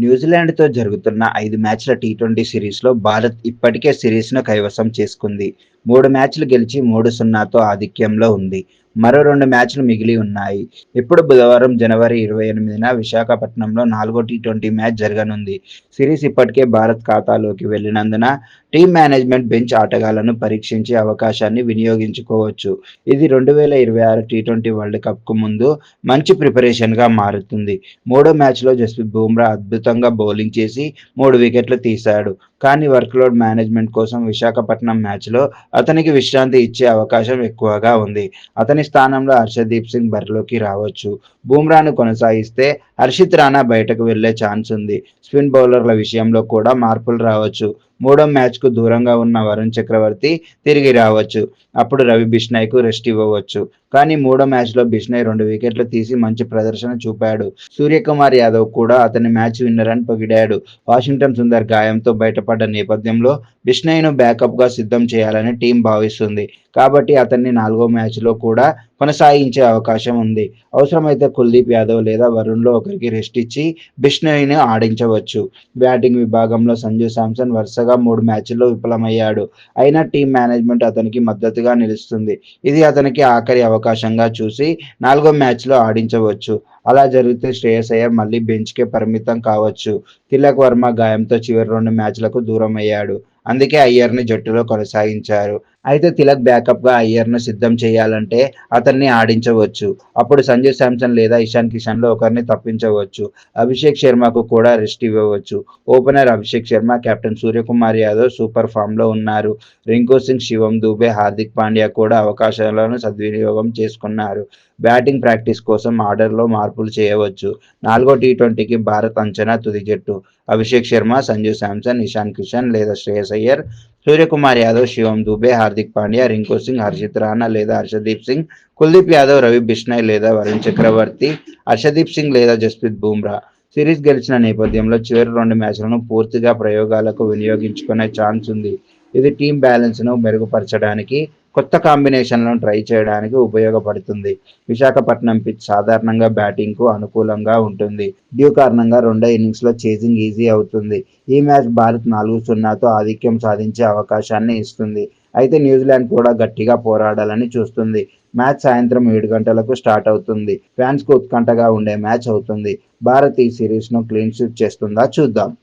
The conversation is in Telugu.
న్యూజిలాండ్తో జరుగుతున్న ఐదు మ్యాచ్ల టీ ట్వంటీ సిరీస్లో భారత్ ఇప్పటికే సిరీస్ను కైవసం చేసుకుంది. మూడు మ్యాచ్లు గెలిచి మూడు సున్నాతో ఆధిక్యంలో ఉంది. మరో రెండు మ్యాచ్లు మిగిలి ఉన్నాయి. ఇప్పుడు బుధవారం జనవరి ఇరవై ఎనిమిదిన విశాఖపట్నంలో నాలుగో టీ ట్వంటీ మ్యాచ్ జరగనుంది. సిరీస్ ఇప్పటికే భారత్ ఖాతాలోకి వెళ్ళినందున టీం మేనేజ్మెంట్ బెంచ్ ఆటగాళ్ళను పరీక్షించే అవకాశాన్ని వినియోగించుకోవచ్చు. ఇది రెండు వేల ఇరవై ఆరు టీ ట్వంటీ వరల్డ్ కప్కు ముందు మంచి ప్రిపరేషన్గా మారుతుంది. మూడో మ్యాచ్లో జస్ప్రీత్ బుమ్రా అద్భుతంగా బౌలింగ్ చేసి మూడు వికెట్లు తీశాడు. కానీ వర్క్లోడ్ మేనేజ్మెంట్ కోసం విశాఖపట్నం మ్యాచ్లో అతనికి విశ్రాంతి ఇచ్చే అవకాశం ఎక్కువగా ఉంది. అతని స్థానంలో హర్షదీప్ సింగ్ బరిలోకి రావచ్చు. బూమ్రాను కొనసాగిస్తే హర్షిత్ రాణా బయటకు వెళ్ళే ఛాన్స్ ఉంది. స్పిన్ బౌలర్ల విషయంలో కూడా మార్పులు రావచ్చు. మూడో మ్యాచ్కు దూరంగా ఉన్న వరుణ్ చక్రవర్తి తిరిగి రావచ్చు. అప్పుడు రవి బిష్నాయ్కు రెస్ట్ ఇవ్వవచ్చు. కానీ మూడో మ్యాచ్లో బిష్నాయ్ రెండు వికెట్లు తీసి మంచి ప్రదర్శన చూపాడు. సూర్యకుమార్ యాదవ్ కూడా అతని మ్యాచ్ విన్నర్ అని పొగిడాడు. వాషింగ్టన్ సుందర్ గాయంతో బయటపడ్డ నేపథ్యంలో బిష్నాయ్ను బ్యాకప్గా సిద్ధం చేయాలని టీం భావిస్తుంది. కాబట్టి అతన్ని నాలుగో మ్యాచ్లో కూడా కొనసాగించే అవకాశం ఉంది. అవసరమైతే కుల్దీప్ యాదవ్ లేదా వరుణ్లో ఒకరికి రెస్ట్ ఇచ్చి బిష్ణోయిని ఆడించవచ్చు. బ్యాటింగ్ విభాగంలో సంజు శాంసన్ వరుసగా మూడు మ్యాచ్ల్లో విఫలమయ్యాడు. అయినా టీం మేనేజ్మెంట్ అతనికి మద్దతుగా నిలుస్తుంది. ఇది అతనికి ఆఖరి అవకాశంగా చూసి నాలుగో మ్యాచ్లో ఆడించవచ్చు. అలా జరిగితే శ్రేయస్ అయ్యర్ మళ్ళీ బెంచ్కే పరిమితం కావచ్చు. తిలక్ వర్మ గాయంతో చివరి రెండు మ్యాచ్లకు దూరం అయ్యాడు అందుకే అయ్యర్ని జట్టులో కొనసాగించారు. అయితే తిలక్ బ్యాకప్గా అయ్యర్ను సిద్ధం చేయాలంటే అతన్ని ఆడించవచ్చు. అప్పుడు సంజయ్ శాంసన్ లేదా ఇషాన్ కిషన్లో ఒకరిని తప్పించవచ్చు. అభిషేక్ శర్మకు కూడా రెస్ట్ ఇవ్వవచ్చు. Opener Abhishek Sharma captain Suryakumar Yadav super ఫామ్లో ఉన్నారు. రింకు సింగ్ శివం దూబే హార్దిక్ పాండ్యా కూడా అవకాశాలను సద్వినియోగం చేసుకున్నారు. బ్యాటింగ్ ప్రాక్టీస్ కోసం ఆర్డర్లో మార్పులు చేయవచ్చు. నాలుగో టీ ట్వంటీకి భారత్ అంచనా తుది జట్టు. అభిషేక్ శర్మ సంజు శాంసన్ ఇషాన్ కిషన్ లేదా శ్రేయస్ అయ్యర్ సూర్యకుమార్ యాదవ్ శివం దుబే హార్దిక్ పాండ్యా రింకు సింగ్ హర్షిత్ రాణా లేదా హర్షదీప్ సింగ్ కుల్దీప్ యాదవ్ రవి బిష్నాయ్ లేదా వరుణ్ చక్రవర్తి హర్షదీప్ సింగ్ లేదా జస్ప్రీత్ బూమ్రా. సిరీస్ గెలిచిన నేపథ్యంలో చివరి రెండు మ్యాచ్లను పూర్తిగా ప్రయోగాలకు వినియోగించుకునే ఛాన్స్ ఉంది. ఇది టీం బ్యాలెన్స్ను మెరుగుపరచడానికి కొత్త కాంబినేషన్లను ట్రై చేయడానికి ఉపయోగపడుతుంది. విశాఖపట్నం పిచ్ సాధారణంగా బ్యాటింగ్కు అనుకూలంగా ఉంటుంది. డ్యూ కారణంగా రెండో ఇన్నింగ్స్లో చేసింగ్ ఈజీ అవుతుంది. ఈ మ్యాచ్ భారత్ నాలుగు సున్నాతో ఆధిక్యం సాధించే అవకాశాన్ని ఇస్తుంది. అయితే న్యూజిలాండ్ కూడా గట్టిగా పోరాడాలని చూస్తుంది. మ్యాచ్ సాయంత్రం ఏడు గంటలకు స్టార్ట్ అవుతుంది. ఫ్యాన్స్కు ఉత్కంఠగా ఉండే మ్యాచ్ అవుతుంది. భారత్ ఈ సిరీస్ను క్లీన్ స్వీప్ చేస్తుందా చూద్దాం.